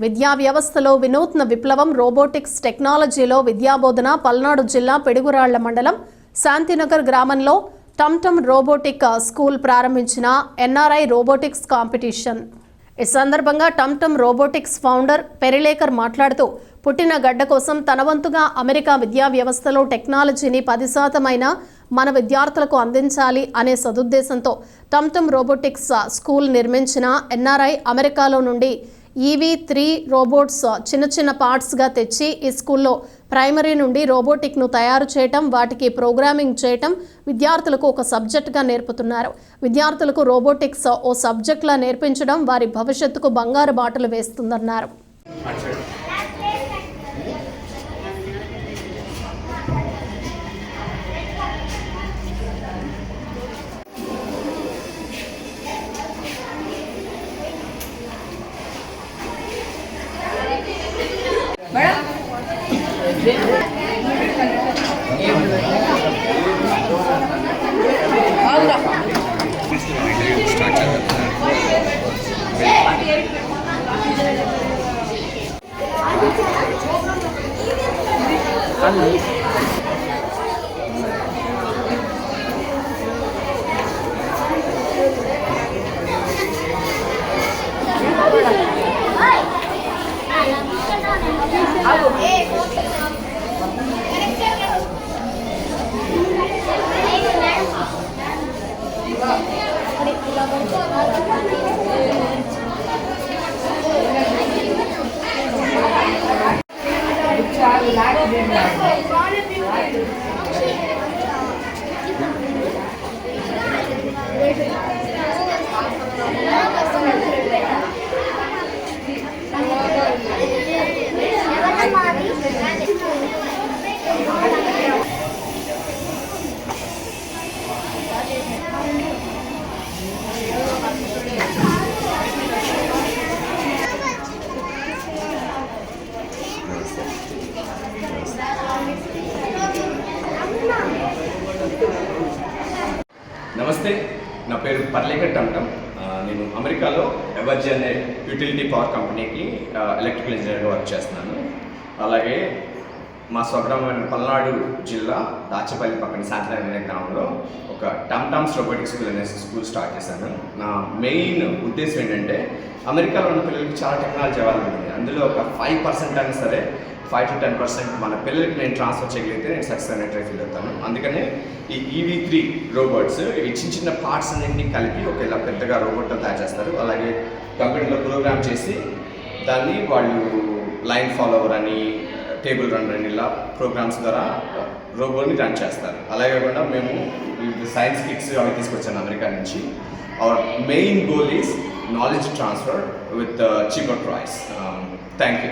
విద్యా వ్యవస్థలో వినూత్న విప్లవం రోబోటిక్స్ టెక్నాలజీలో విద్యాబోధన పల్నాడు జిల్లా పెడుగురాళ్ళ మండలం శాంతినగర్ గ్రామంలో టమ్టమ్ రోబోటిక్ స్కూల్ ప్రారంభించిన ఎన్ఆర్ఐ రోబోటిక్స్ కాంపిటీషన్. ఈ సందర్భంగా టమ్టమ్ రోబోటిక్స్ ఫౌండర్ పెరిలేకర్ మాట్లాడుతూ పుట్టిన గడ్డ కోసం తన వంతుగా అమెరికా విద్యా వ్యవస్థలో టెక్నాలజీని పది శాతమైన మన విద్యార్థులకు అందించాలి అనే సదుద్దేశంతో టమ్టమ్ రోబోటిక్స్ స్కూల్ నిర్మించిన ఎన్ఆర్ఐ అమెరికాలో నుండి ఈవీ త్రీ రోబోట్స్ చిన్న చిన్న పార్ట్స్గా తెచ్చి ఈ స్కూల్లో ప్రైమరీ నుండి రోబోటిక్ను తయారు చేయటం వాటికి ప్రోగ్రామింగ్ చేయటం విద్యార్థులకు ఒక సబ్జెక్టుగా నేర్పుతున్నారు. విద్యార్థులకు రోబోటిక్స్ ఓ సబ్జెక్టులా నేర్పించడం వారి భవిష్యత్తుకు బంగారు బాటలు వేస్తుందన్నారు. Algo. నమస్తే నా పేరు పర్లేకట్ అంటాం నేను అమెరికాలో ఎవర్జీ అనే యూటిలిటీ పవర్ కంపెనీకి ఎలక్ట్రికల్ ఇంజనీర్గా వర్క్ చేస్తున్నాను. అలాగే మా స్వగ్రామైన పల్నాడు జిల్లా దాచపల్లి పక్కన శాంతినగర్ అనే గ్రామంలో ఒక టమ్ టమ్స్ రోబోటిక్ స్కూల్ అనే స్కూల్ స్టార్ట్ చేశాను. నా మెయిన్ ఉద్దేశం ఏంటంటే అమెరికాలో ఉన్న పిల్లలకి చాలా టెక్నాలజీ అవైలబుల్ ఉంది. అందులో ఒక ఫైవ్ పర్సెంట్ అయినా సరే ఫైవ్ టు టెన్ పర్సెంట్ మన పిల్లలకి నేను ట్రాన్స్ఫర్ చేయగలిగితే నేను సక్సెస్ అనేట్టు ఫీల్ అవుతాను అందుకనే ఈ ఈవీ త్రీ రోబోట్స్ ఈ చిన్న చిన్న పార్ట్స్ అన్నింటినీ కలిపి ఒక ఇలా పెద్దగా రోబోట్ తయారు చేస్తారు. అలాగే కంప్యూటర్లో ప్రోగ్రామ్ చేసి దాన్ని వాళ్ళు లైన్ ఫాలోవర్ అని టేబుల్ రన్ అని ఇలా ప్రోగ్రామ్స్ ద్వారా రోబోట్ని రన్ చేస్తారు. అలాగే కాకుండా మేము సైన్స్ కిట్స్ అవి తీసుకొచ్చాను అమెరికా నుంచి. Our main goal is knowledge transfer with cheaper price thank you